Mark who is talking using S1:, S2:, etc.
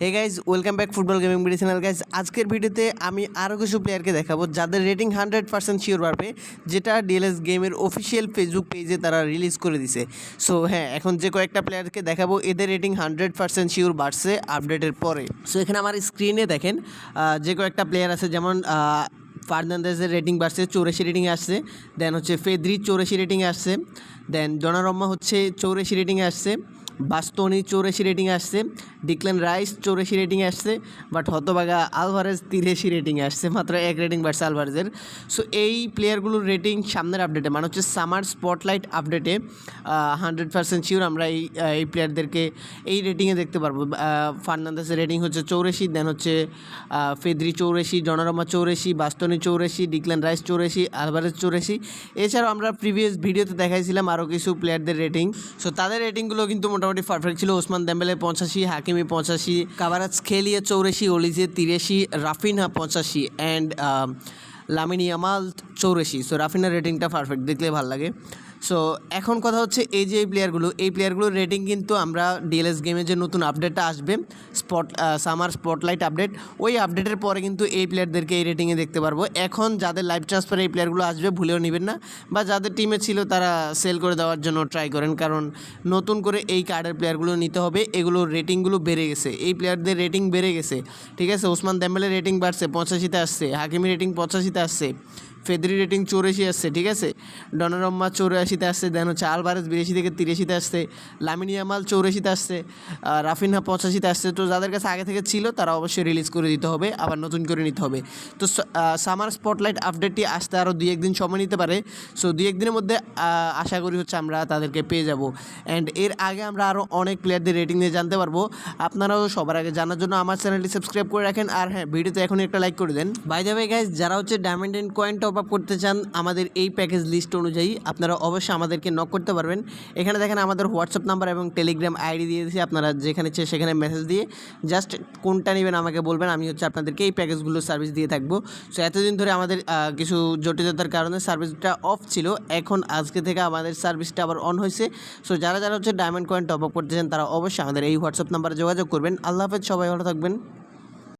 S1: Hey guys welcome back football gaming BD channel guys আজকের ভিডিওতে আমি আরও কিছু প্লেয়ারকে দেখাবো যাদের রেটিং হান্ড্রেড পার্সেন্ট শিওর পারবে যেটা ডিএলএস গেমের অফিসিয়াল ফেসবুক পেজে তারা রিলিজ করে দিছে। সো হ্যাঁ এখন যে কয়েকটা প্লেয়ারকে দেখাবো, এদের রেটিং হান্ড্রেড পার্সেন্ট শিওর বাড়ছে আপডেটের পরে। সো এখানে আমার স্ক্রিনে দেখেন যে কয়েকটা প্লেয়ার আছে, যেমন ফার্নান্দেজের রেটিং বাড়ছে, চৌরাশি রেটিংয়ে আসছে দেন হচ্ছে ফেদ্রি চৌরাশি রেটিংয়ে আসছে দেন জনারম্মা হচ্ছে চৌরাশি রেটিংয়ে আসছে বাস্তনি চৌরাশি রেটিংয়ে আসছে ডিক্লেন রাইস চৌরাশি রেটিংয়ে আসছে বাট হতবাগা আলভারেজ তিরাশি রেটিংয়ে আসছে, মাত্র এক রেটিং বাড়ছে আলভারেজের সো এই প্লেয়ারগুলোর রেটিং সামনের আপডেটে মানে হচ্ছে সামার স্পটলাইট আপডেটে হান্ড্রেড পার্সেন্ট শিওর আমরা এই এই প্লেয়ারদেরকে এই রেটিংয়ে দেখতে পারব। ফার্নান্দাসের রেটিং হচ্ছে চৌরাশি দেন হচ্ছে ফেদ্রি চৌরাশি জনরমা চৌরাশি বাস্তনি চৌরাশি ডিক্লেন রাইস চৌরাশি আলভারেজ চৌরাশি। এছাড়াও আমরা প্রিভিয়াস ভিডিওতে দেখাইছিলাম আরও কিছু প্লেয়ারদের রেটিং সো তাদের রেটিংগুলো কিন্তু মোটামুটি পারফেক্ট ছিল ওসমান দেম্বেলে পঁচাশি হাকিমি পঁচাশি কাবারাজ খেলিয়ে চৌরাশি অলিজে তিরাশি রাফিনহা পঁচাশি অ্যান্ড লামিনী আমাল চৌরাশি সো রাফিনার রেটিংটা পারফেক্ট দেখলে ভালো লাগে। সো এখন কথা হচ্ছে এই যে এই প্লেয়ারগুলো এই প্লেয়ারগুলোর রেটিং কিন্তু আমরা ডিএলএস গেমের যে নতুন আপডেটটা আসবে স্পট সামার স্পটলাইট আপডেট ওই আপডেটের পরে কিন্তু এই প্লেয়ারদেরকে এই রেটিংয়ে দেখতে পারব। এখন যাদের লাইভ ট্রান্সফারে এই প্লেয়ারগুলো আসবে, ভুলেও নেবেন না। বা যাদের টিমে ছিল, তারা সেল করে দেওয়ার জন্য ট্রাই করেন, কারণ নতুন করে এই কার্ডের প্লেয়ারগুলো নিতে হবে, এগুলোর রেটিংগুলো বেড়ে গেছে। এই প্লেয়ারদের রেটিং বেড়ে গেছে। ঠিক আছে? ওসমান দেম্বেলের রেটিং বাড়ছে, পঁচাশিতে আসছে। হাকিমি রেটিং পঁচাশিতে আসছে। ফেদরি রেটিং চৌরাশি আসছে, ঠিক আছে? ডনারম্মা চৌরাশিতে আসছে, দেন হচ্ছে আলভারেজ বিরাশি থেকে তিরাশিতে আসছে লামিনিয়ামাল চৌরাশিতে আসছে রাফিনহা পঁচাশিতে আসছে। তো যাদের কাছে আগে থেকে ছিল, তারা অবশ্যই রিলিজ করে দিতে হবে, আবার নতুন করে নিতে হবে। তো সামার স্পটলাইট আপডেটটি আসতে আরও দুই একদিন সময় নিতে পারে। সো দুই একদিনের মধ্যে আশা করি হচ্ছে আমরা তাদেরকে পেয়ে যাব। অ্যান্ড এর আগে আমরা আরও অনেক প্লেয়ারদের রেটিং নিয়ে জানতে পারব। আপনারাও সবার আগে জানার জন্য আমার চ্যানেলটি সাবস্ক্রাইব করে রাখেন। আর হ্যাঁ ভিডিওতে এখনই একটা লাইক করে দেন। বাই দ্য গাইজ যারা হচ্ছে diamond and coin top up করতে চান, আমাদের এই প্যাকেজ লিস্ট অনুযায়ী আপনারা অবশ্যই আমাদেরকে নক করতে পারবেন। এখানে দেখেন আমাদের হোয়াটসঅ্যাপ নাম্বার এবং টেলিগ্রাম আইডি দিয়ে দিয়েছি, আপনারা যেখানে চেয়ে সেখানে মেসেজ দিয়ে জাস্ট কোনটা নেবেন আমাকে বলবেন, আমি হচ্ছে আপনাদেরকে এই প্যাকেজগুলো সার্ভিস দিয়ে থাকব। সো এতদিন ধরে আমাদের কিছু জটিলতার কারণে সার্ভিসটা অফ ছিল, এখন আজকে থেকে আমাদের সার্ভিসটা আবার অন হয়েছে। সো যারা যারা হচ্ছে ডায়মন্ড কয়েন টপ আপ করতে চান, তারা অবশ্যই আমাদের এই হোয়াটসঅ্যাপ নাম্বারে যোগাযোগ করবেন। আল্লাহ হাফেজ, সবাই ভালো থাকবেন।